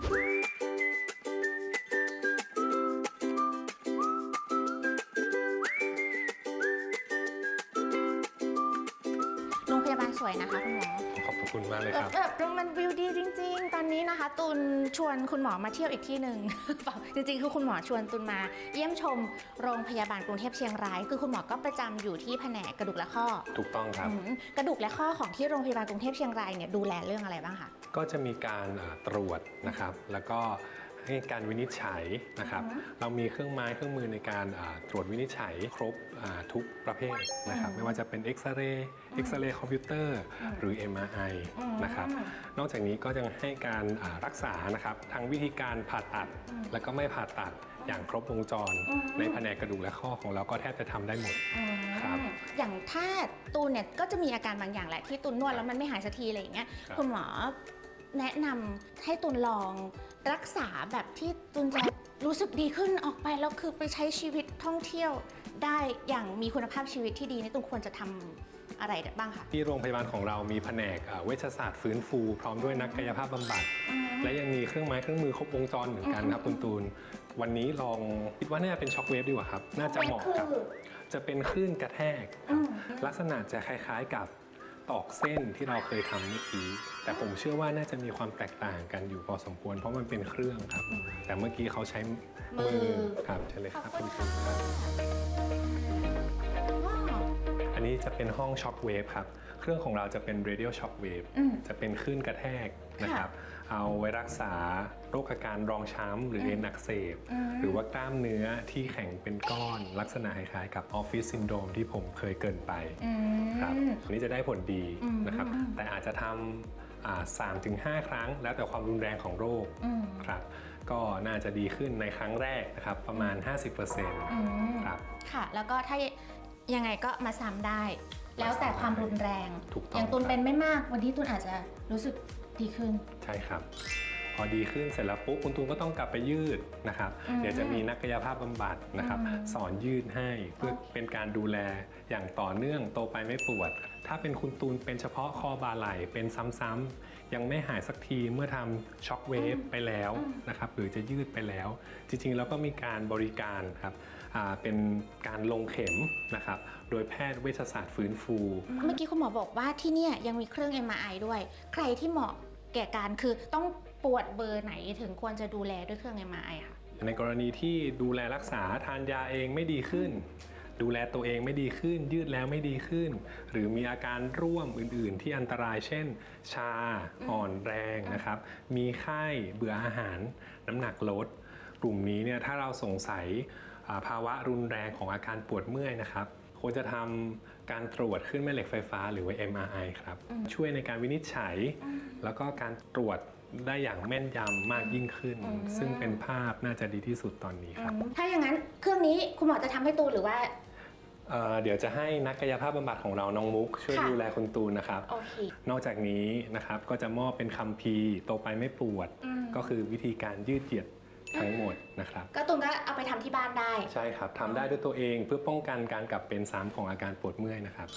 โสวยนะคะคุณหมอ ขอบพระคุณมากเลยแบครับบแบบมันวิวดีจริง ๆ ตอนนี้นะคะ ตุนชวนคุณหมอมาเที่ยวอีกที่หนึ่งเปล่าจริงๆ คือคุณหมอชวนตุนมา เยี่ยมชมโรงพยาบาลกรุงเทพเชียงราย คือคุณหมอก็ประจำอยู่ที่แผนกกระดูกและข้อ ถูกต้องครับอืมกระดูกและข้อของที่โรงพยาบาลกรุงเทพเชียงรายเนี่ยดูแลเรื่องอะไรบ้างคะ ก็จะมีการอ่าตรวจนะครับ แล้วก็ ให้การวินิจฉัยนะครับอือฮึเรามีเครื่องไม้เครื่องมือในการอ่าตรวจวินิจฉัยครบอ่าทุกประเภทนะครับอืมไม่ว่าจะเป็นเอ็กซเรย์เอ็กซเรย์คอมพิวเตอร์อืมหรือ MRI อืมนะครับนอกจากนี้ก็ยังให้การอ่ารักษานะครับทั้งวิธีการผ่าตัดอืมแล้วก็ไม่ผ่าตัดอย่างครบวงจรอืมในแผนกกระดูกและข้อของเราก็แทบจะทำได้หมดอืมครับอย่างถ้าตูนเนี่ยก็จะมีอาการบางอย่างแหละที่ตูนนวดแล้วมันไม่หายสักทีอะไรอย่างเงี้ยครับคุณหมอ แนะนำให้ตูนลองรักษาแบบที่ตูนจะรู้สึกดีขึ้นออกไปแล้วคือไปใช้ชีวิตท่องเที่ยวได้อย่างมีคุณภาพชีวิตที่ดีนี่ตูนควรจะทำอะไรบ้างคะ ที่โรงพยาบาลของเรามีแผนกอ่าเวชศาสตร์ฟื้นฟู พร้อมด้วยนักกายภาพบำบัด และยังมีเครื่องไม้เครื่องมือครบวงจรเหมือนกันครับคุณตูน วันนี้ลองคิดว่าน่าจะเป็นช็อคเวฟดีกว่าครับ น่าจะเหมาะกับคือจะเป็นคลื่นกระแทกคอืรับมลักษณะจะคล้ายๆกับ ตอกเส้นที่เราเคยทำเมื่อกี้ แต่ผมเชื่อว่าน่าจะมีความแตกต่างกันอยู่พอสมควร เพราะมันเป็นเครื่องครับ แต่เมื่อกี้เขาใช้มือครับใช่เลยขคอบรับคุคุณณค่ะตูนครับว้าว อันนี้จะเป็นห้องช็อคเวฟครับ เครื่องของเราจะเป็น radial shock wave อืมจะเป็นคลื่นกระแทกนะครับ เอาไว้รักษาโรคอาการรองช้ำหรือเอ็นอักเสบ อืม หรือว่ากล้ามเนื้อที่แข็งเป็นก้อน ลักษณะคล้ายๆกับออฟฟิศซินโดรมที่ผมเคยเกรินไป อืม ครับอันนี้จะได้ผลดีอืม นะครับอืมแต่อาจจะทำสามถึงห้าครั้ง แล้วแต่ความรุนแรงของโรคอืมครับ ก็น่าจะดีขึ้นในครั้งแรกนะครับ ประมาณ 50%อืมครับ ค่ะ แล้วก็ถ้า ยังไงก็มาซ้ำได้ แล้วแต่ความรุนแรงถูกต้องอย่างตุนครับ เป็นไม่มากวันที่ตุนอาจจะรู้สึกดีขึ้น ใช่ครับ พอดีขึ้นเสร็จแล้วปุ๊บคุณตูนก็ต้องกลับไปยืดนะครับ อืมเดี๋ยวจะมีนักกายภาพบำบัดนะครับ อืมสอนยืดให้เพื่อโอเค เป็นการดูแลอย่างต่อเนื่องโตไปไม่ปวด ถ้าเป็นคุณตูนเป็นเฉพาะคอบาไหล่เป็นซ้ำๆยังไม่หายสักทีเมื่อทำช็อคเวฟไปแล้วนะครับ หรือจะยืดไปแล้ว จริงๆ แล้วก็มีการบริการครับอ่า เป็นการลงเข็มนะครับโดยแพทย์เวชศาสตร์ฟื้นฟู เมื่อกี้คุณหมอบอกว่าที่เนี่ยยังมีเครื่อง MRI ด้วย ใครที่เหมาะแก่การคือต้องปวดเบอร์ไหนถึงควรจะดูแลด้วยเครื่อง MRI ค่ะ ในกรณีที่ดูแลรักษาทานยาเองไม่ดีขึ้น ดูแลตัวเองไม่ดีขึ้น ยืดแล้วไม่ดีขึ้น หรือมีอาการร่วมอื่น ๆ ที่อันตรายเช่น ชาอ่อนแรงนะครับ มีไข้เบื่ออาหาร น้ำหนักลด กลุ่มนี้เนี่ยถ้าเราสงสัยอ่า ภาวะรุนแรงของอาการปวดเมื่อยนะครับควรจะทำการตรวจขึ้นแม่เหล็กไฟฟ้าหรือว่า MRI ครับ ช่วยในการวินิจฉัย แล้วก็การตรวจได้อย่างแม่นยำมากยิ่งขึ้นอืมซึ่งเป็นภาพน่าจะดีที่สุดตอนนี้ครับ ถ้าอย่างนั้นเครื่องนี้คุณหมอจะทำให้ตูนหรือว่าเอ่อเดี๋ยวจะให้นักกายภาพบำบัดของเราน้องมุก ช่วยค่ะดูแลคุณตูนนะครับโอเคนอกจากนี้นะครับก็จะมอบเป็นคำพีร์โตไปไม่ปวดอืมก็คือวิธีการยืดเหยียด ทั้งหมดนะครับ ก็ตูนก็เอาไปทำที่บ้านได้ ใช่ครับทำได้ด้วยตัวเองเพื่อป้องกันการกลับเป็นซ้ำของอาการปวดเมื่อยนะครับ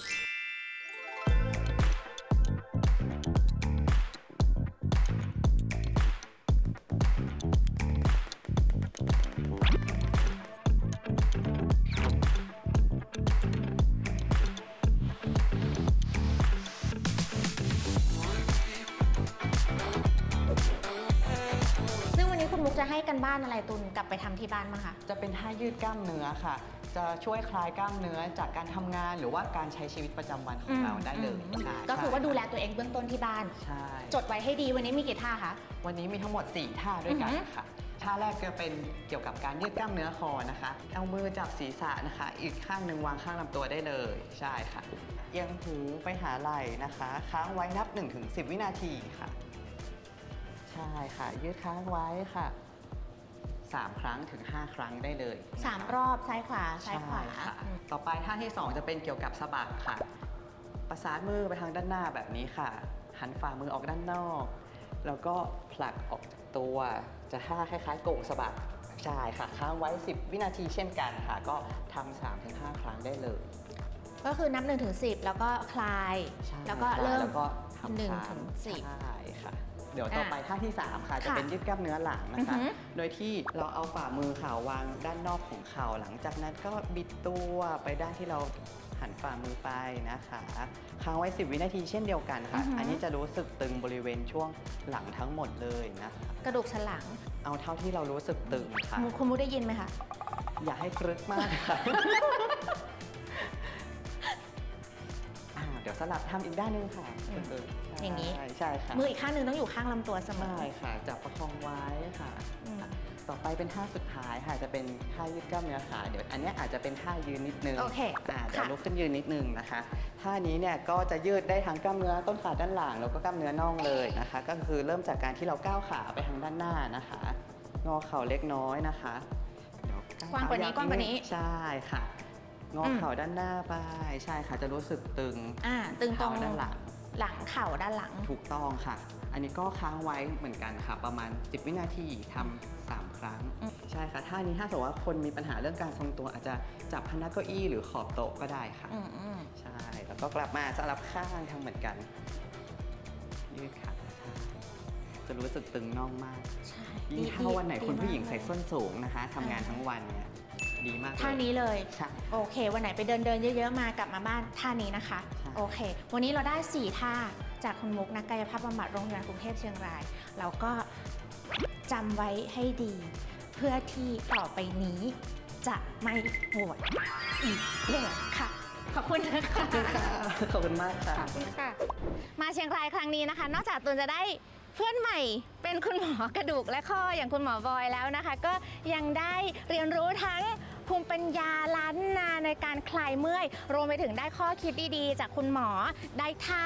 จะให้กันบ้านอะไรตูนกลับไปทำที่บ้านมั้างคะจะเป็นท่ายืดกล้ามเนื้อค่ะ จะช่วยคลายกล้ามเนื้อจากการทำงานหรือว่าการใช้ชีวิตประจำวันของเราได้เลยอืมใช่ก็คือว่าดูแลตัวเองเบื้องต้นที่บ้านใช่จดไว้ให้ดีวันนี้มีกี่ท่าคะวันนี้มีทั้งหมด 4 ท่าด้วยกันอือหือค่ะท่าแรกจะเป็นเกี่ยวกับการยืดกล้ามเนื้อคอนะคะ เอามือจับศีรษะนะคะ อีกข้างหนึ่งวางข้างลำตัวได้เลย ใช่ค่ะ เอียงหูไปหาไหล่นะคะ ค้างไว้นับ 1-10 วินาทีค่ะ ใช่ค่ะ ยืดค้างไว้ค่ะ 3 ครั้งถึง 5 ครั้งได้เลยนะคะสามรอบซ้ายขวาซ้ายขวาใช่ค่ะอืมต่อไปท่าที่ 2 จะเป็นเกี่ยวกับสะบักค่ะ ประสานมือไปทางด้านหน้าแบบนี้ค่ะ หันฝ่ามือออกด้านนอก แล้วก็ผลักออกจากตัว จะท่าคล้ายๆโก่งสะบักใช่ค่ะค้างไว้ 10 วินาทีเช่นกันค่ะ ก็ทำสามถึงห้าครั้งได้เลย ก็คือนับ1นถึงสิแล้วก็คลาย ใช่แล้วก็เริ่มแล้วก็ททำหนึ่งค้างถึงสิบ ใช่ค่ะ เดี๋ยวต่อไปท่าที่ 3 ค่ะ จะค่ะเป็นยืดกล้ามเนื้อหลังนะคะ อือหือโดยที่เราเอาฝ่ามือข่าววางด้านนอกของเข่าหลังจากนั้นก็บิดตัวไปด้านที่เราหันฝ่ามือไปนะคะค้างไว้ 10 วินาทีเช่นเดียวกันค่ะอันนี้จะรู้สึกตึงบริเวณช่วงหลังทั้งหมดเลยนะคะ กระดูกสันหลังเอาเท่าที่เรารู้สึกตึงค่ะ คุณคุณมุกได้ยินไหมคะ อย่าให้กรึกมากค่ะ สลับทำอีกด้านหนึงค่ะอืมเใช่อย่างนี้ ใช่ค่ะมืออีกข้างหนึ่งต้องอยู่ข้างลำตัวเสมอ ใช่ค่ะ จับประคองไว้ค่ะ อืม ต่อไปเป็นท่าสุดท้ายค่ะจะเป็นท่ายืดกล้ามเนื้อขาเดี๋ยวอันเนี้ยอาจจะเป็นท่ายืนนิดนึงโอเคอ่าเดี๋ยวค่ะ ลุกขึ้นยืนนิดนึงนะคะท่านี้เนี่ยก็จะยืดได้ทั้งกล้ามเนื้อต้นขาด้านหลังแล้วก็กล้ามเนื้อน่องเลยนะคะ ก็คือเริ่มจากการที่เราก้าวขาไปทางด้านหน้านะคะงอเข่าเล็กน้อยนะคะเดี๋ยวกว้างกว่านี้เท้กว้างกว่านี้ ใช่ค่ะ งออมเข่าด้านหน้าไป ใช่ค่ะจะรู้สึกตึงอ่าตึงตรเท้างด้านหลัง หลังเข่าด้านหลัง ถูกต้องค่ะ อันนี้ก็ค้างไว้เหมือนกันค่ะ ประมาณ 10 วินาทีทำสามครั้งอืมใช่ค่ะท่านี้ถ้าสมมติว่าคนมีปัญหาเรื่องการทรงตัวอาจจะจับพนักเก้าอี้หรือขอบโต๊ะก็ได้ค่ะอืมอืมใช่ แล้วก็กลับมาสลับข้างทำเหมือนกันยืดขาจะรู้สึกตึงน่องมาก ใช่ยิ่งดีถ้าวันไหนดีคุณผู้หญิงมากใส่ส้นสูงนะคะทำงานทั้งวันเนี่ย ดีมากเลยท่านี้เลยใช่โอเค วันไหนไปเดินเดินเยอะๆมากลับมาบ้านท่านี้นะคะ ใช่ โอเค วันนี้เราได้ 4 ท่าจากคุณมุกนักกายภาพบำบัดโรงพยาบาลกรุงเทพเชียงราย เราก็จำไว้ให้ดี เพื่อที่ต่อไปนี้จะไม่ปวดอีกเลยค่ะ ขอบคุณนะคะ ขอบคุณมากค่ะ ขอบคุณค่ะ มาเชียงรายครั้งนี้นะคะ นอกจากตูนจะได้เพื่อนใหม่ เป็นคุณหมอกระดูกและข้ออย่างคุณหมอบอยแล้วนะคะ ก็ยังได้เรียนรู้ทั้ง ภูมิปัญญาล้านนาในการคลายเมื่อย รวมไปถึงได้ข้อคิดดีๆ จากคุณหมอได้ท่า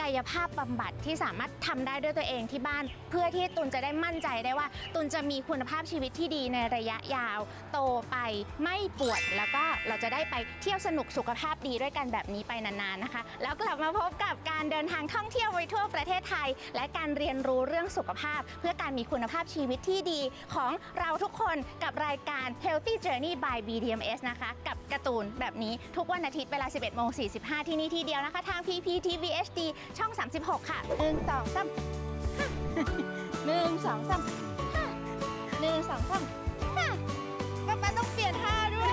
กายภาพบำบัดที่สามารถทำได้ด้วยตัวเองที่บ้าน เพื่อที่ตุนจะได้มั่นใจได้ว่า ตุนจะมีคุณภาพชีวิตที่ดีในระยะยาว โตไปไม่ปวดแล้วก็เราจะได้ไปเที่ยวสนุกสุขภาพดีด้วยกันแบบนี้ไปนานๆนะคะ แล้วกลับมาพบกับการเดินทางท่องเที่ยวไปทั่วประเทศไทย และการเรียนรู้เรื่องสุขภาพ เพื่อการมีคุณภาพชีวิตที่ดีของเราทุกคนกับรายการ Healthy Journey by BDMS นะคะ กับการ์ตูนแบบนี้ทุกวันอาทิตย์เวลา 11โมง45 ที่นี่ที่เดียวนะคะ ทาง PPTV HD ช่อง 36 ค่ะ 1 2 3 1 2 3 1 2 3ป้าป้าต้องเปลี่ยนท่าด้วย